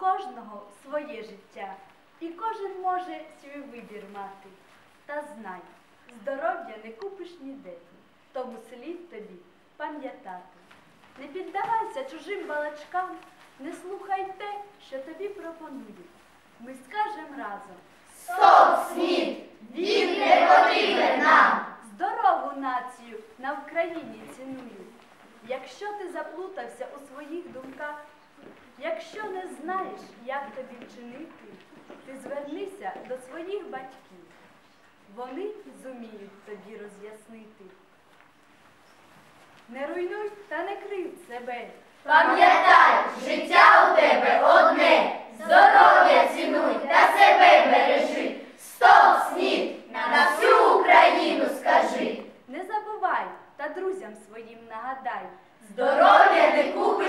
кожного своє життя, і кожен може свій вибір мати. Та знай, здоров'я не купиш ніде, тому слід тобі пам'ятати. Не піддавайся чужим балачкам, не слухай те, що тобі пропонують. Ми скажемо разом Стоп, світ! Він не потрібен нам! здорову націю на Україні ціную. Якщо ти заплутався у своїх думках, якщо не знаєш, як тобі вчинити, ти звернися до своїх батьків. Вони зуміють тобі роз'яснити. Не руйнуй та не кривд себе. Пам'ятай, життя у тебе одне, здоров'я цінуй та себе бережи. Стоп, снід, на всю Україну скажи. Не забувай та друзям своїм нагадай. Здоров'я не купиш